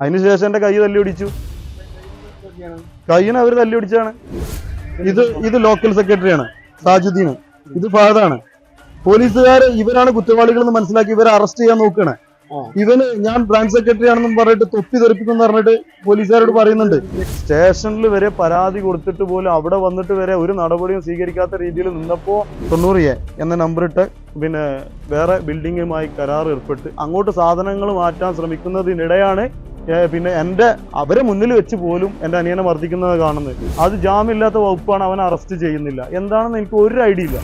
അതിനുശേഷം എന്റെ കൈ തല്ലി ഒടിച്ചു കൈയിനെ അവർ തല്ലി ഒടിച്ചാണ് ഇത് ഇത് ലോക്കൽ സെക്രട്ടറി ആണ് സാജുദ്ദീൻ. ഇത് ഫഹദാണ് പോലീസുകാർ ഇവരാണ് കുറ്റവാളികൾ എന്ന് മനസ്സിലാക്കി ഇവരെ അറസ്റ്റ് ചെയ്യാൻ നോക്കുകയാണ്. ഇവന് ഞാൻ ബ്രാഞ്ച് സെക്രട്ടറി ആണെന്നും പറഞ്ഞിട്ട് തൊപ്പി തെറിപ്പിക്കുന്നു പറഞ്ഞിട്ട് പോലീസുകാരോട് പറയുന്നുണ്ട്. സ്റ്റേഷനിൽ വരെ പരാതി കൊടുത്തിട്ട് പോലും അവിടെ വന്നിട്ട് വരെ ഒരു നടപടിയും സ്വീകരിക്കാത്ത രീതിയിൽ നിന്നപ്പോ തൊണ്ണൂറ് എ എന്ന നമ്പർ ഇട്ട് പിന്നെ വേറെ ബിൽഡിങ്ങുമായി കരാർ ഏർപ്പെട്ട് അങ്ങോട്ട് സാധനങ്ങൾ മാറ്റാൻ ശ്രമിക്കുന്നതിനിടെയാണ് പിന്നെ എന്റെ അവരെ മുന്നിൽ വെച്ച് പോലും എന്റെ അനിയനെ മർദ്ദിക്കുന്നത് കാണുന്നത്. അത് ജാമ്യമില്ലാത്ത വകുപ്പാണ് അവൻ അറസ്റ്റ് ചെയ്യുന്നില്ല. എന്താണെന്ന് എനിക്ക് ഒരു ഐഡിയ ഇല്ല.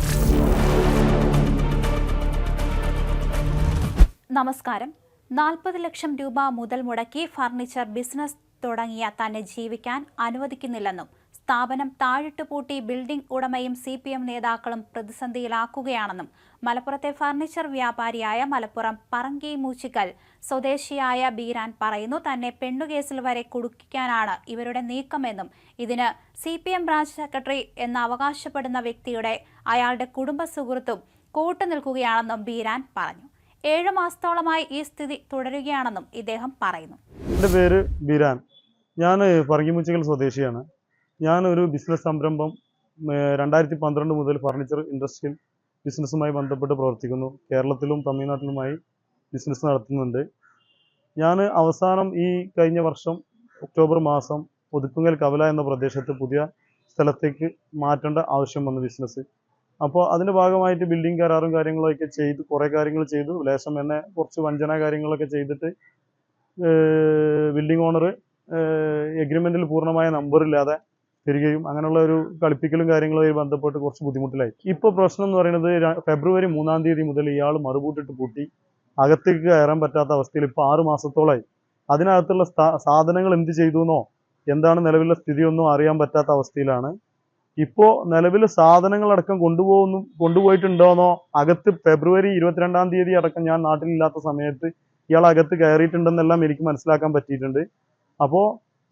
നമസ്കാരം. നാൽപ്പത് ലക്ഷം രൂപ മുതൽ മുടക്കി ഫർണിച്ചർ ബിസിനസ് തുടങ്ങിയ തന്നെ ജീവിക്കാൻ അനുവദിക്കുന്നില്ലെന്നും സ്ഥാപനം താഴിട്ട് പൂട്ടി ബിൽഡിംഗ് ഉടമയും സി പി എം നേതാക്കളും പ്രതിസന്ധിയിലാക്കുകയാണെന്നും മലപ്പുറത്തെ ഫർണിച്ചർ വ്യാപാരിയായ മലപ്പുറം പറങ്കി മൂച്ചിക്കൽ സ്വദേശിയായ ബീരാൻ പറയുന്നു തന്നെ പെണ്ണുകേസിൽ വരെ കുടുക്കിക്കാനാണ് ഇവരുടെ നീക്കമെന്നും ഇതിന് C P M branch secretary എന്ന് അവകാശപ്പെടുന്ന വ്യക്തിയുടെ അയാളുടെ കുടുംബ സുഹൃത്തും കൂട്ടുനിൽക്കുകയാണെന്നും ബീരാൻ പറഞ്ഞു. ഏഴു മാസത്തോളമായി ഈ സ്ഥിതി തുടരുകയാണെന്നും ഇദ്ദേഹം പറയുന്നു. എന്റെ പേര് ബിരാൻ. ഞാൻ പറങ്കിമുച്ചിക്കൽ സ്വദേശിയാണ്. ഞാൻ ഒരു ബിസിനസ് സംരംഭം രണ്ടായിരത്തി പന്ത്രണ്ട് മുതൽ ഫർണിച്ചർ ഇൻഡസ്ട്രിയൽ ബിസിനസ്സുമായി ബന്ധപ്പെട്ട് പ്രവർത്തിക്കുന്നു. കേരളത്തിലും തമിഴ്നാട്ടിലുമായി ബിസിനസ് നടത്തുന്നുണ്ട്. ഞാൻ അവസാനം ഈ കഴിഞ്ഞ വർഷം ഒക്ടോബർ മാസം ഒതുക്കുങ്ങൽ കവല എന്ന പ്രദേശത്ത് പുതിയ സ്ഥലത്തേക്ക് മാറ്റേണ്ട ആവശ്യം വന്നു ബിസിനസ് അപ്പോൾ അതിന്റെ ഭാഗമായിട്ട് ബിൽഡിംഗ് കരാറും കാര്യങ്ങളൊക്കെ ചെയ്ത് കുറേ കാര്യങ്ങൾ ചെയ്തു. ലേശം എന്നെ കുറച്ച് വഞ്ചന കാര്യങ്ങളൊക്കെ ചെയ്തിട്ട് ബിൽഡിംഗ് ഓണർ എഗ്രിമെന്റിൽ പൂർണമായ നമ്പർ ഇല്ലാതെ തരികയും അങ്ങനെയുള്ള ഒരു കളിപ്പിക്കലും കാര്യങ്ങളുമായി ബന്ധപ്പെട്ട് കുറച്ച് ബുദ്ധിമുട്ടിലായി. ഇപ്പോൾ പ്രശ്നം എന്ന് പറയുന്നത് ഫെബ്രുവരി മൂന്നാം തീയതി മുതൽ ഇയാൾ മറുപൂട്ടിട്ട് പൂട്ടി അകത്തേക്ക് കയറാൻ പറ്റാത്ത അവസ്ഥയിൽ ഇപ്പോൾ ആറ് മാസത്തോളമായി അതിനകത്തുള്ള സാധനങ്ങൾ എന്ത് ചെയ്തു എന്നോ എന്താണ് നിലവിലെ സ്ഥിതിയൊന്നും അറിയാൻ പറ്റാത്ത അവസ്ഥയിലാണ്. ഇപ്പോൾ നിലവിൽ സാധനങ്ങളടക്കം കൊണ്ടുപോകുന്നു കൊണ്ടുപോയിട്ടുണ്ടോന്നോ അകത്ത് ഫെബ്രുവരി ഇരുപത്തിരണ്ടാം തീയതി അടക്കം ഞാൻ നാട്ടിലില്ലാത്ത സമയത്ത് ഇയാൾ അകത്ത് കയറിയിട്ടുണ്ടെന്നെല്ലാം എനിക്ക് മനസ്സിലാക്കാൻ പറ്റിയിട്ടുണ്ട്. അപ്പോൾ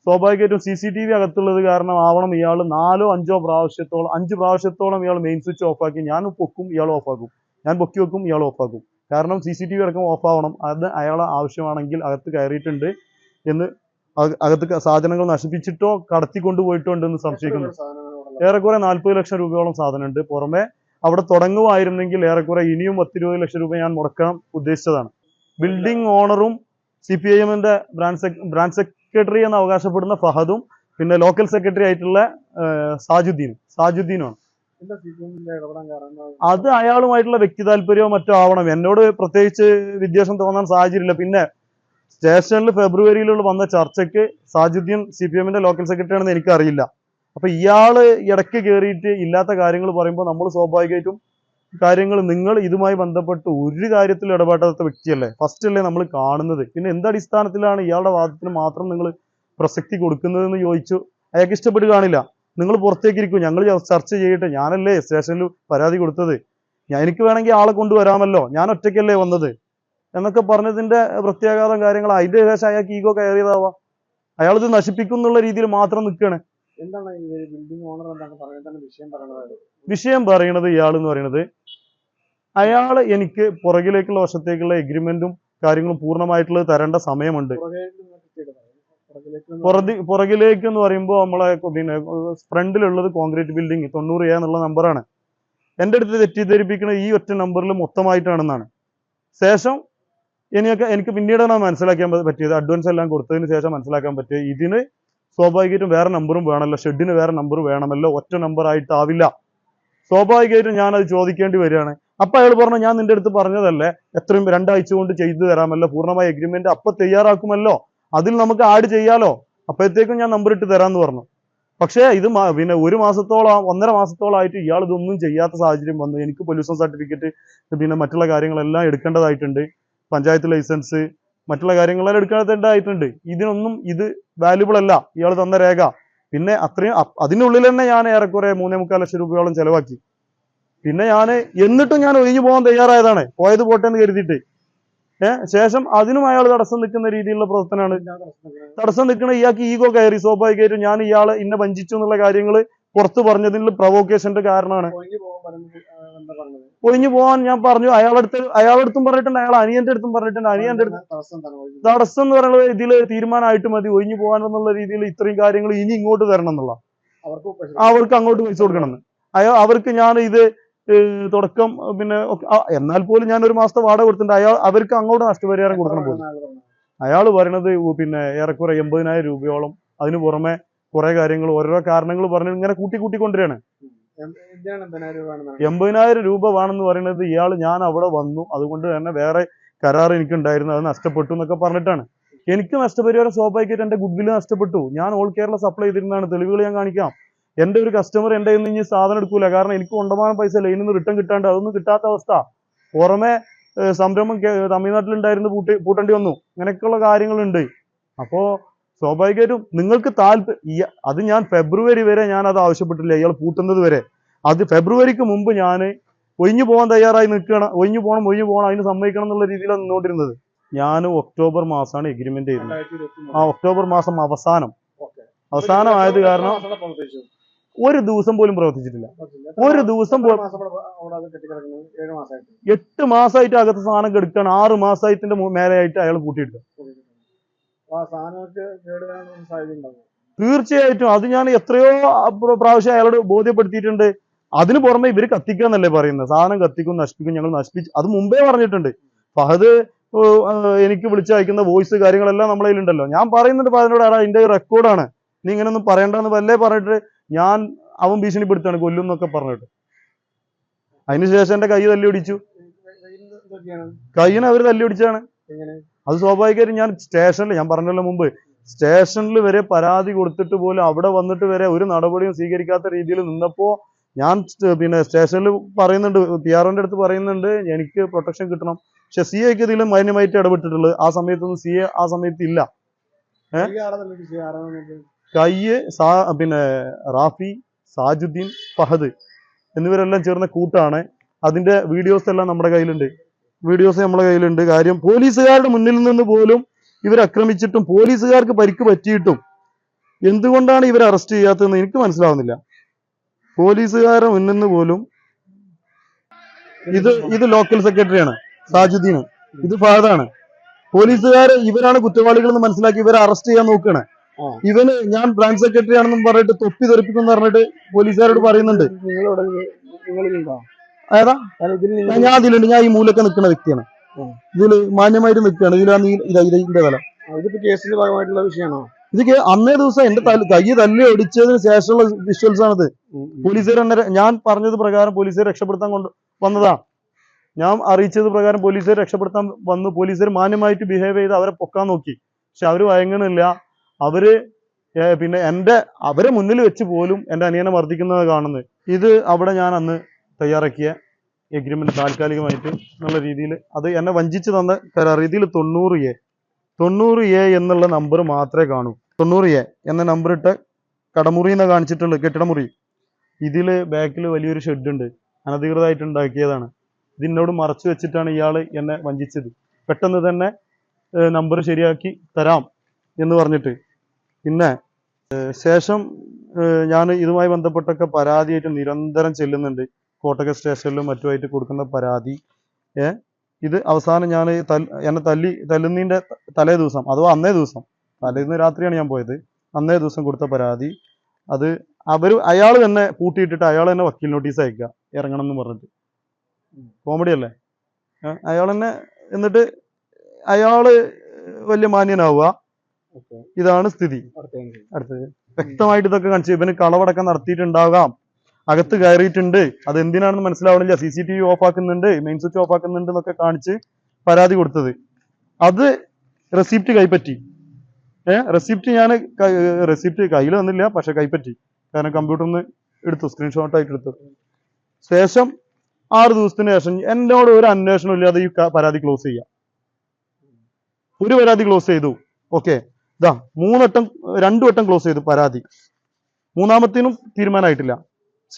സ്വാഭാവികമായിട്ടും സി സി ടി വി അകത്തുള്ളത് കാരണം ആവണം ഇയാൾ നാലോ അഞ്ചോ പ്രാവശ്യത്തോളം അഞ്ച് പ്രാവശ്യത്തോളം ഇയാൾ മെയിൻ സ്വിച്ച് ഓഫാക്കി ഞാൻ പൊക്കും ഇയാൾ ഓഫാക്കും ഞാൻ പൊക്കി വെക്കും ഇയാൾ ഓഫാക്കും കാരണം സി സി ടി വി അടക്കം ഓഫാവണം ആവണം. അത് അയാളെ ആവശ്യമാണെങ്കിൽ അകത്ത് കയറിയിട്ടുണ്ട് എന്ന് അക- അകത്ത് സാധനങ്ങൾ നശിപ്പിച്ചിട്ടോ കടത്തിക്കൊണ്ടുപോയിട്ടോ ഉണ്ടെന്ന് സംശയിക്കുന്നു. ഏറെക്കുറെ നാൽപ്പത് ലക്ഷം രൂപയോളം സാധനമുണ്ട്. പുറമെ അവിടെ തുടങ്ങുമായിരുന്നെങ്കിൽ ഏറെക്കുറെ ഇനിയും പത്തിരുപത് ലക്ഷം രൂപ ഞാൻ മുടക്കാൻ ഉദ്ദേശിച്ചതാണ്. ബിൽഡിംഗ് ഓണറും സി പി ഐ എമ്മിന്റെ ബ്രാഞ്ച് ബ്രാഞ്ച് സെക്രട്ടറി എന്ന് അവകാശപ്പെടുന്ന ഫഹദും പിന്നെ ലോക്കൽ സെക്രട്ടറി ആയിട്ടുള്ള സാജുദ്ദീനും. സാജുദ്ദീനുമാണ്. അത് അയാളുമായിട്ടുള്ള വ്യക്തി താല്പര്യമോ മറ്റോ ആവണം. എന്നോട് പ്രത്യേകിച്ച് വിദ്വേഷം തോന്നാൻ സാഹചര്യമില്ല. പിന്നെ സ്റ്റേഷനിൽ ഫെബ്രുവരിയിലുള്ള വന്ന ചർച്ചയ്ക്ക് സാജുദ്ദീൻ സി പി എമ്മിന്റെ ലോക്കൽ സെക്രട്ടറി ആണെന്ന് എനിക്കറിയില്ല. അപ്പൊ ഇയാൾ ഇടയ്ക്ക് കയറിയിട്ട് ഇല്ലാത്ത കാര്യങ്ങൾ പറയുമ്പോൾ നമ്മൾ സ്വാഭാവികമായിട്ടും കാര്യങ്ങൾ നിങ്ങൾ ഇതുമായി ബന്ധപ്പെട്ട് ഒരു കാര്യത്തിൽ ഇടപെടാത്ത വ്യക്തിയല്ലേ? ഫസ്റ്റ് അല്ലേ നമ്മൾ കാണുന്നത്. പിന്നെ എന്ത് അടിസ്ഥാനത്തിലാണ് ഇയാളുടെ വാദത്തിന് മാത്രം നിങ്ങൾ പ്രസക്തി കൊടുക്കുന്നതെന്ന് ചോദിച്ചു? അയാൾക്ക് ഇഷ്ടപ്പെടുകയാണില്ല നിങ്ങൾ പുറത്തേക്ക് ഇരിക്കും. ഞങ്ങൾ ചർച്ച ചെയ്യട്ടെ. ഞാനല്ലേ സ്റ്റേഷനിൽ പരാതി കൊടുത്തത്. ഞാൻ എനിക്ക് വേണമെങ്കിൽ ആളെ കൊണ്ടുവരാമല്ലോ. ഞാൻ ഒറ്റയ്ക്കല്ലേ വന്നത്? എന്നൊക്കെ പറഞ്ഞതിന്റെ പ്രത്യാഘാതം കാര്യങ്ങൾ അതിന്റെ ശേഷം അയാൾക്ക് ഈഗോ കയറിയതാവാം. അയാൾ ഇത് നശിപ്പിക്കും എന്നുള്ള രീതിയിൽ മാത്രം നിൽക്കുകയാണ് എന്താണ് ബിൽഡിംഗ് ഓണർ എന്താണ് വിഷയം പറയുന്നത്? വിഷയം പറയണത് ഇയാൾ എന്ന് പറയുന്നത് അയാൾ എനിക്ക് പുറകിലേക്കുള്ള വശത്തേക്കുള്ള എഗ്രിമെന്റും കാര്യങ്ങളും പൂർണമായിട്ടുള്ളത് തരേണ്ട സമയമുണ്ട്. പുറതി പുറകിലേക്ക് എന്ന് പറയുമ്പോൾ നമ്മളെ പിന്നെ ഫ്രണ്ടിലുള്ളത് കോൺക്രീറ്റ് ബിൽഡിംഗ് തൊണ്ണൂറ് എ എന്നുള്ള നമ്പറാണ് എന്റെ അടുത്ത് തെറ്റിദ്ധരിപ്പിക്കുന്ന ഈ ഒറ്റ നമ്പറിൽ മൊത്തമായിട്ടാണെന്നാണ്. ശേഷം ഇനിയൊക്കെ എനിക്ക് പിന്നീടാണ് മനസ്സിലാക്കാൻ പറ്റിയത്. അഡ്വാൻസ് എല്ലാം കൊടുത്തതിന് ശേഷം മനസ്സിലാക്കാൻ പറ്റിയത്. ഇതിന് സ്വാഭാവികമായിട്ടും വേറെ നമ്പറും വേണമല്ലോ. ഷെഡിന് വേറെ നമ്പർ വേണമല്ലോ. ഒറ്റ നമ്പർ ആയിട്ടാവില്ല. സ്വാഭാവികമായിട്ടും ഞാനത് ചോദിക്കേണ്ടി വരികയാണ്. അപ്പൊ അയാൾ പറഞ്ഞു ഞാൻ നിന്റെ അടുത്ത് പറഞ്ഞതല്ലേ എത്രയും രണ്ടാഴ്ച കൊണ്ട് ചെയ്തു തരാമല്ലോ പൂർണമായ എഗ്രിമെന്റ് അപ്പൊ തയ്യാറാക്കുമല്ലോ അതിൽ നമുക്ക് ആഡ് ചെയ്യാലോ? അപ്പോഴത്തേക്കും ഞാൻ നമ്പർ ഇട്ട് തരാമെന്ന് പറഞ്ഞു. പക്ഷേ ഇത് പിന്നെ ഒരു മാസത്തോളം ഒന്നര മാസത്തോളമായിട്ട് ഇയാൾ ഇതൊന്നും ചെയ്യാത്ത സാഹചര്യം വന്നു. എനിക്ക് പൊല്യൂഷൻ സർട്ടിഫിക്കറ്റ് പിന്നെ മറ്റുള്ള കാര്യങ്ങളെല്ലാം എടുക്കേണ്ടതായിട്ടുണ്ട്. പഞ്ചായത്ത് ലൈസൻസ് മറ്റുള്ള കാര്യങ്ങളെല്ലാം എടുക്കേണ്ടതായിട്ടുണ്ട്. ഇതിനൊന്നും ഇത് വാല്യുബിൾ അല്ല. ഇയാൾ തന്ന രേഖ. പിന്നെ അത്രയും അതിനുള്ളിൽ തന്നെ ഞാൻ ഏറെക്കുറെ മൂന്നേ മുക്കാൽ ലക്ഷം രൂപയോളം ചെലവാക്കി. പിന്നെ ഞാൻ എന്നിട്ടും ഞാൻ ഒഴിഞ്ഞു പോകാൻ തയ്യാറായതാണ്. പോയത് പോട്ടെ എന്ന് കരുതിയിട്ട്. ഏഹ് ശേഷം അതിനും അയാൾ തടസ്സം നിൽക്കുന്ന രീതിയിലുള്ള പ്രവർത്തനമാണ്. തടസ്സം നിൽക്കുന്ന ഇയാൾക്ക് ഈഗോ കയറി. സ്വാഭാവികമായിട്ടും ഞാൻ ഇയാളെ ഇന്നെ വഞ്ചിച്ചു എന്നുള്ള കാര്യങ്ങൾ പുറത്ത് പറഞ്ഞതിൽ പ്രൊവോക്കേഷന്റെ കാരണമാണ്. ഒഴിഞ്ഞു പോകാൻ ഞാൻ പറഞ്ഞു അയാളടുത്ത് അയാളടുത്തും പറഞ്ഞിട്ടുണ്ട് അയാൾ അനിയന്റെ അടുത്തും പറഞ്ഞിട്ടുണ്ട്. അനിയന്റെ അടുത്ത് തടസ്സം എന്ന് പറയുന്നത് ഇതിൽ തീരുമാനമായിട്ട് മതി. ഒഴിഞ്ഞു പോകാൻ എന്നുള്ള രീതിയിൽ ഇത്രയും കാര്യങ്ങൾ ഇനി ഇങ്ങോട്ട് തരണം എന്നുള്ള. അവർക്ക് അങ്ങോട്ട് പൈസ കൊടുക്കണം അയാൾ അവർക്ക് ഞാൻ ഇത് തുടക്കം പിന്നെ എന്നാൽ പോലും ഞാൻ ഒരു മാസത്തെ വാടക കൊടുത്തിട്ടുണ്ട്. അയാൾ അവർക്ക് അങ്ങോട്ട് നഷ്ടപരിഹാരം കൊടുക്കണം പോലും. അയാൾ പറയണത് പിന്നെ ഏറെക്കുറെ എൺപതിനായിരം രൂപയോളം അതിന് പുറമെ കുറെ കാര്യങ്ങൾ ഓരോരോ കാരണങ്ങൾ പറഞ്ഞു ഇങ്ങനെ കൂട്ടി കൂട്ടിക്കൊണ്ടിരിക്കുകയാണ് എൺപതിനായിരം രൂപ വേണമെന്ന് പറയുന്നത് ഇയാൾ ഞാൻ അവിടെ വന്നു. അതുകൊണ്ട് തന്നെ വേറെ കരാർ എനിക്ക് ഉണ്ടായിരുന്നു അത് നഷ്ടപ്പെട്ടു എന്നൊക്കെ പറഞ്ഞിട്ടാണ്. എനിക്ക് നഷ്ടപരിഹാരം സ്വാഭാവികമായിട്ട് എന്റെ ഗുഡ് വില്ല് നഷ്ടപ്പെട്ടു. ഞാൻ ഓൾ കേരള സപ്ലൈ ചെയ്തിരുന്നതാണ്. തെളിവുകൾ ഞാൻ കാണിക്കാം. എന്റെ ഒരു കസ്റ്റമർ എന്റെ കയ്യിൽ നിന്ന് ഇനി സാധനം എടുക്കൂല. കാരണം എനിക്ക് കൊണ്ടമാനം പൈസ ലൈനിൽ നിന്ന് റിട്ടേൺ കിട്ടാണ്ട് അതൊന്നും കിട്ടാത്ത അവസ്ഥ. പുറമെ സംരംഭം തമിഴ്നാട്ടിലുണ്ടായിരുന്നു പൂട്ടി പൂട്ടേണ്ടി വന്നു. അങ്ങനെയൊക്കെയുള്ള കാര്യങ്ങളുണ്ട്. അപ്പോ സ്വാഭാവികമായിട്ടും നിങ്ങൾക്ക് താല്പര്യം അത് ഞാൻ ഫെബ്രുവരി വരെ ഞാൻ അത് ആവശ്യപ്പെട്ടില്ല. ഇയാൾ പൂട്ടുന്നത് വരെ. അത് ഫെബ്രുവരിക്ക് മുമ്പ് ഞാൻ ഒഴിഞ്ഞു പോകാൻ തയ്യാറായി നിൽക്കണം ഒഴിഞ്ഞു പോകണം ഒഴിഞ്ഞു പോകണം അതിന് സമ്മതിക്കണം എന്നുള്ള രീതിയിലാണ് നിന്നോണ്ടിരുന്നത് ഞാൻ ഒക്ടോബർ മാസമാണ് എഗ്രിമെന്റ് ചെയ്തത് ആ ഒക്ടോബർ മാസം അവസാനം. അവസാനമായത് കാരണം? ഒരു ദിവസം പോലും പ്രവർത്തിച്ചിട്ടില്ല. ഒരു ദിവസം പോലും എട്ട് മാസമായിട്ട് അകത്ത് സാധനം കെടുക്കുകയാണ് ആറ് മാസമായിട്ടിന്റെ മേലെയായിട്ട് അയാൾ കൂട്ടിയിട്ട് അപ്പൊ ആ സാധനങ്ങൾക്ക് കേട് വരാനുള്ള തീർച്ചയായിട്ടും. അത് ഞാൻ എത്രയോ പ്രാവശ്യം അയാളോട് ബോധ്യപ്പെടുത്തിയിട്ടുണ്ട്. അതിന് പുറമെ ഇവർ കത്തിക്കുക എന്നല്ലേ പറയുന്നത്. സാധനം കത്തിക്കും നശിപ്പിക്കും ഞങ്ങൾ നശിപ്പിച്ച് അത് മുമ്പേ പറഞ്ഞിട്ടുണ്ട്. ഫഹദ് എനിക്ക് വിളിച്ചയക്കുന്ന വോയിസ് കാര്യങ്ങളെല്ലാം നമ്മളെ ഉണ്ടല്ലോ ഞാൻ പറയുന്നുണ്ട് ഫഹദിനോട് എടാ ഇതിന്റെ റെക്കോർഡാണ് നീ ഇങ്ങനൊന്നും പറയണ്ടെന്ന് വല്ലേ പറഞ്ഞിട്ട് ഞാൻ അവൻ ഭീഷണിപ്പെടുത്താണ് കൊല്ലും എന്നൊക്കെ പറഞ്ഞിട്ട്. അതിനുശേഷം എന്റെ കൈ തല്ലി ഒടിച്ചു കൈയിന് അവർ തല്ലി ഒടിച്ചാണ് അത് സ്വാഭാവികമായിട്ടും ഞാൻ സ്റ്റേഷനിൽ ഞാൻ പറഞ്ഞല്ലോ മുമ്പ് സ്റ്റേഷനിൽ വരെ പരാതി കൊടുത്തിട്ട് പോലും അവിടെ വന്നിട്ട് വരെ ഒരു നടപടിയും സ്വീകരിക്കാത്ത രീതിയിൽ നിന്നപ്പോ ഞാൻ പിന്നെ സ്റ്റേഷനിൽ പറയുന്നുണ്ട് പി ആറിന്റെ അടുത്ത് പറയുന്നുണ്ട് എനിക്ക് പ്രൊട്ടക്ഷൻ കിട്ടണം. പക്ഷെ സി എക്ക് ഇതിലും മാന്യമായിട്ട് ഇടപെട്ടിട്ടുള്ളത് ആ സമയത്തൊന്നും സി എ ആ സമയത്ത് ഇല്ല. ഈ കയ്യ് സാ പിന്നെ റാഫി സാജുദ്ദീൻ ഫഹദ് എന്നിവരെല്ലാം ചേർന്ന കൂട്ടാണ്. അതിന്റെ വീഡിയോസ് എല്ലാം നമ്മുടെ കയ്യിലുണ്ട്. വീഡിയോസ് നമ്മുടെ കയ്യിലുണ്ട്. കാര്യം പോലീസുകാരുടെ മുന്നിൽ നിന്ന് പോലും ഇവർ ആക്രമിച്ചിട്ടും പോലീസുകാർക്ക് പരിക്ക് പറ്റിയിട്ടും എന്തുകൊണ്ടാണ് ഇവർ അറസ്റ്റ് ചെയ്യാത്തതെന്ന് എനിക്ക് മനസ്സിലാവുന്നില്ല. പോലീസുകാരുടെ മുന്നിൽ നിന്ന് പോലും ഇത് ഇത് ലോക്കൽ സെക്രട്ടറിയാണ് സാജുദ്ദീൻ ഇത് ഫഹദാണ്. പോലീസുകാർ ഇവരാണ് കുറ്റവാളികൾ എന്ന് മനസ്സിലാക്കി ഇവരെ അറസ്റ്റ് ചെയ്യാൻ നോക്കുകയാണ്. ഇവന് ഞാൻ ബ്രാഞ്ച് സെക്രട്ടറി ആണെന്നും പറഞ്ഞിട്ട് തൊപ്പി തെറിപ്പിക്കും പറഞ്ഞിട്ട് പോലീസുകാരോട് പറയുന്നുണ്ട്. ഏതാ? ഞാൻ അതിലുണ്ട്. ഞാൻ ഈ മൂലൊക്കെ നിൽക്കുന്ന വ്യക്തിയാണ്. ഇതിൽ മാന്യമായിട്ട് നിൽക്കുകയാണ്. ഇതിലാണ് ഇതാ ഇതാ ഇതിന്റെ തല. ഇതിപ്പോ കേസിന്റെ ഭാഗമായിട്ടുള്ള വിഷയമാണോ? ഇത് അന്നേ ദിവസം എന്റെ തല കൈ തല്ലി ഒടിച്ചതിന് ശേഷമുള്ള വിഷ്വൽസ് ആണിത്. പോലീസുകാർ ഞാൻ പറഞ്ഞത് പ്രകാരം പോലീസുകാർ രക്ഷപ്പെടുത്താൻ കൊണ്ട് വന്നതാ. ഞാൻ അറിയിച്ചത് പ്രകാരം പോലീസുകാർ രക്ഷപ്പെടുത്താൻ വന്നു. പോലീസുകാർ മാന്യമായിട്ട് ബിഹേവ് ചെയ്ത് അവരെ പൊക്കാൻ നോക്കി. പക്ഷെ അവർ വഴങ്ങണില്ല. അവർ പിന്നെ എന്റെ അവരെ മുന്നിൽ വെച്ച് പോലും എന്റെ അനിയനെ മർദ്ദിക്കുന്നത് കാണുന്നത്. ഇത് അവിടെ ഞാൻ അന്ന് തയ്യാറാക്കിയ എഗ്രിമെന്റ് താൽക്കാലികമായിട്ട് എന്നുള്ള രീതിയിൽ അത് എന്നെ വഞ്ചിച്ച് തന്ന കരാർ. ഇതിൽ തൊണ്ണൂറ് എ. തൊണ്ണൂറ് എ എന്നുള്ള നമ്പർ മാത്രമേ കാണൂ. തൊണ്ണൂറ് എ എന്ന നമ്പർ ഇട്ട കടമുറി എന്ന് കാണിച്ചിട്ടുള്ളത് കെട്ടിടമുറി. ഇതിൽ ബാക്കിൽ വലിയൊരു ഷെഡ് ഉണ്ട്. അനധികൃതമായിട്ട് ഉണ്ടാക്കിയതാണ്. ഇതിനോട് മറച്ചു വെച്ചിട്ടാണ് ഇയാൾ എന്നെ വഞ്ചിച്ചത്. പെട്ടെന്ന് തന്നെ നമ്പർ ശരിയാക്കി തരാം എന്ന് പറഞ്ഞിട്ട് പിന്നെ ശേഷം ഞാൻ ഇതുമായി ബന്ധപ്പെട്ടൊക്കെ പരാതിയായിട്ട് നിരന്തരം ചെല്ലുന്നുണ്ട്. കോട്ടക്കൽ സ്റ്റേഷനിലും മറ്റുമായിട്ട് കൊടുക്കുന്ന പരാതി. ഇത് അവസാനം ഞാൻ എന്നെ തല്ലി തല്ലുന്നതിന്റെ തലേ ദിവസം അഥവാ അന്നേ ദിവസം തലേന്ന് രാത്രിയാണ് ഞാൻ പോയത്. അന്നേ ദിവസം കൊടുത്ത പരാതി. അത് അവർ അയാൾ തന്നെ പൂട്ടിയിട്ടിട്ട് അയാൾ തന്നെ വക്കീൽ നോട്ടീസ് അയക്കുക ഇറങ്ങണം എന്ന് പറഞ്ഞിട്ട്. കോമഡി അല്ലേ? അയാൾ തന്നെ എന്നിട്ട് അയാൾ വലിയ മാന്യനാവുക. ഇതാണ് സ്ഥിതി. അടുത്തത് വ്യക്തമായിട്ട് ഇതൊക്കെ കാണിച്ചു ഇവന് കളവടക്കം നടത്തിയിട്ടുണ്ടാകാം. അകത്ത് കയറിയിട്ടുണ്ട്. അത് എന്തിനാണെന്ന് മനസ്സിലാവണില്ല. C C T V off ആക്കുന്നുണ്ട്. മെയിൻ സ്വിച്ച് ഓഫ് ആക്കുന്നുണ്ട് എന്നൊക്കെ കാണിച്ച് പരാതി കൊടുത്തത്. അത് റെസിപ്റ്റ് കൈപ്പറ്റി. ഏഹ് റെസിപ്റ്റ് ഞാൻ റെസിപ്റ്റ് കയ്യിൽ വന്നില്ല പക്ഷെ കൈപ്പറ്റി. കാരണം കമ്പ്യൂട്ടറിൽ നിന്ന് എടുത്തു സ്ക്രീൻഷോട്ട് ആയിട്ട് എടുത്തു. ശേഷം ആറ് ദിവസത്തിന് ശേഷം എന്നോട് ഒരു അന്വേഷണം ഇല്ലാതെ ഈ പരാതി ക്ലോസ് ചെയ്യാം. ഒരു പരാതി ക്ലോസ് ചെയ്തു. ഓക്കെ ഇതാ മൂന്നട്ടം രണ്ടു വട്ടം ക്ലോസ് ചെയ്തു പരാതി. മൂന്നാമത്തേനും തീരുമാനമായിട്ടില്ല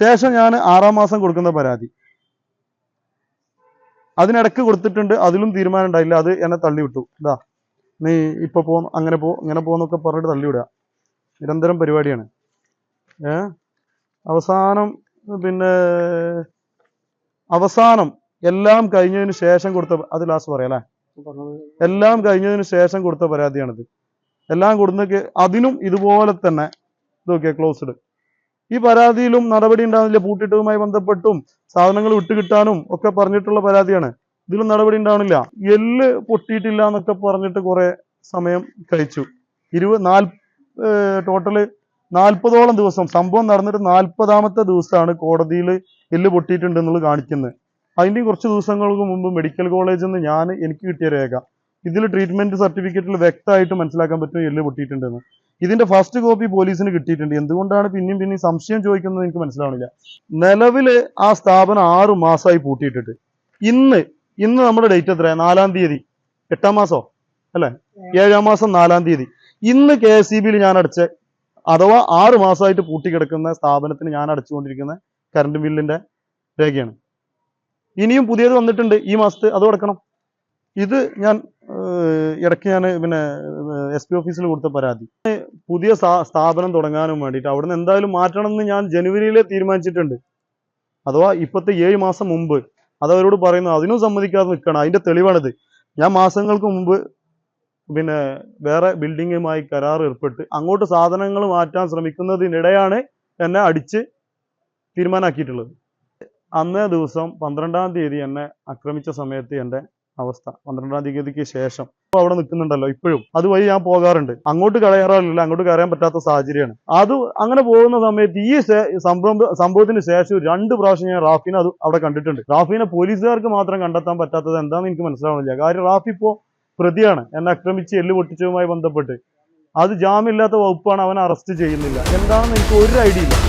ശേഷം ഞാൻ ആറാം മാസം കൊടുക്കുന്ന പരാതി. അതിനിടക്ക് കൊടുത്തിട്ടുണ്ട് അതിലും തീരുമാനം ഉണ്ടായില്ല അത് എന്നെ തള്ളിവിട്ടു. ഇതാ നീ ഇപ്പൊ പോ അങ്ങനെ പോ ഇങ്ങനെ പോന്നൊക്കെ പറഞ്ഞിട്ട് തള്ളിവിടുക. നിരന്തരം പരിപാടിയാണ്. ഏ? അവസാനം പിന്നെ അവസാനം എല്ലാം കഴിഞ്ഞതിന് ശേഷം കൊടുത്ത അത് ലാസ്റ്റ് പറയാം അല്ലേ? എല്ലാം കഴിഞ്ഞതിന് ശേഷം കൊടുത്ത പരാതിയാണിത്. എല്ലാം കൊടുന്നൊക്കെ അതിനും ഇതുപോലെ തന്നെ ഇതൊക്കെ ക്ലോസ്ഡ് ഈ പരാതിയിലും നടപടി ഉണ്ടാകുന്നില്ല പൂട്ടിട്ടതുമായി ബന്ധപ്പെട്ടും സാധനങ്ങൾ വിട്ടുകിട്ടാനും ഒക്കെ പറഞ്ഞിട്ടുള്ള പരാതിയാണ്. ഇതിലും നടപടി ഉണ്ടാവണില്ല എല്ല് പൊട്ടിയിട്ടില്ല എന്നൊക്കെ പറഞ്ഞിട്ട് കുറെ സമയം കഴിച്ചു. ഇരുപത് നാൽ ടോട്ടൽ നാൽപ്പതോളം ദിവസം സംഭവം നടന്നിട്ട് നാൽപ്പതാമത്തെ ദിവസമാണ് കോടതിയിൽ എല്ല് പൊട്ടിയിട്ടുണ്ട് എന്നുള്ളത് കാണിക്കുന്നത്. അതിന്റെയും കുറച്ച് ദിവസങ്ങൾക്ക് മുമ്പ് മെഡിക്കൽ കോളേജിൽ നിന്ന് ഞാൻ എനിക്ക് കിട്ടിയ രേഖ. ഇതിൽ ട്രീറ്റ്മെന്റ് സർട്ടിഫിക്കറ്റിൽ വ്യക്തമായിട്ട് മനസ്സിലാക്കാൻ പറ്റുന്ന എല്ല് പൊട്ടിയിട്ടുണ്ടെന്ന്. ഇതിന്റെ ഫസ്റ്റ് കോപ്പി പോലീസിന് കിട്ടിയിട്ടുണ്ട്. എന്തുകൊണ്ടാണ് പിന്നെയും പിന്നെയും സംശയം ചോദിക്കുന്നത് എനിക്ക് മനസ്സിലാവണില്ല. നിലവിൽ ആ സ്ഥാപനം ആറു മാസമായി പൂട്ടിയിട്ടിട്ട്. ഇന്ന് ഇന്ന് നമ്മുടെ ഡേറ്റ് എത്രയാ? നാലാം തീയതി. എട്ടാം മാസോ? അല്ലെ? ഏഴാം മാസം നാലാം തീയതി. ഇന്ന് കെ എസ് സി ബിയിൽ ഞാൻ അടച്ച അഥവാ ആറ് മാസമായിട്ട് പൂട്ടിക്കിടക്കുന്ന സ്ഥാപനത്തിന് ഞാൻ അടച്ചുകൊണ്ടിരിക്കുന്ന കറണ്ട് ബില്ലിന്റെ രേഖയാണ്. ഇനിയും പുതിയത് വന്നിട്ടുണ്ട് ഈ മാസത്തെ അത് അടക്കണം. ഇത് ഞാൻ ഇടയ്ക്ക് ഞാൻ പിന്നെ എസ് പി ഓഫീസിൽ കൊടുത്ത പരാതി. പുതിയ സ്ഥാപനം തുടങ്ങാനും വേണ്ടിയിട്ട് അവിടുന്ന് എന്തായാലും മാറ്റണം എന്ന് ഞാൻ ജനുവരിയിലെ തീരുമാനിച്ചിട്ടുണ്ട്. അഥവാ ഇപ്പോഴത്തെ ഏഴ് മാസം മുമ്പ് അതവരോട് പറയുന്നു അതിനും സമ്മതിക്കാതെ നിൽക്കണം അതിന്റെ തെളിവാണിത്. ഞാൻ മാസങ്ങൾക്ക് മുമ്പ് പിന്നെ വേറെ ബിൽഡിങ്ങുമായി കരാർ ഏർപ്പെട്ട് അങ്ങോട്ട് സാധനങ്ങൾ മാറ്റാൻ ശ്രമിക്കുന്നതിനിടെയാണ് എന്നെ അടിച്ച് തീരുമാനമാക്കിയിട്ടുള്ളത് അന്നേ ദിവസം പന്ത്രണ്ടാം തീയതി എന്നെ ആക്രമിച്ച സമയത്ത് എന്റെ അവസ്ഥ. പന്ത്രണ്ടാം തീയതിക്ക് ശേഷം. ഇപ്പൊ അവിടെ നിൽക്കുന്നുണ്ടല്ലോ ഇപ്പോഴും. അതുവഴി ഞാൻ പോകാറുണ്ട്. അങ്ങോട്ട് കയറാറില്ല അങ്ങോട്ട് കയറാൻ പറ്റാത്ത സാഹചര്യമാണ്. അത് അങ്ങനെ പോകുന്ന സമയത്ത് ഈ സംഭവം സംഭവത്തിന് ശേഷം രണ്ട് പ്രാവശ്യം ഞാൻ റാഫിനെ അത് അവിടെ കണ്ടിട്ടുണ്ട്. റാഫിനെ പോലീസുകാർക്ക് മാത്രം കണ്ടെത്താൻ പറ്റാത്തത് എന്താണെന്ന് എനിക്ക് മനസ്സിലാവുന്നില്ല. കാര്യം റാഫി ഇപ്പോ പ്രതിയാണ്. എന്നെ ആക്രമിച്ച് എല്ല് പൊട്ടിച്ചതുമായി ബന്ധപ്പെട്ട്. അത് ജാമ്യമില്ലാത്ത വകുപ്പാണ് അവൻ അറസ്റ്റ് ചെയ്യുന്നില്ല. എന്താണെന്ന് എനിക്ക് ഒരു ഐഡിയ ഇല്ല.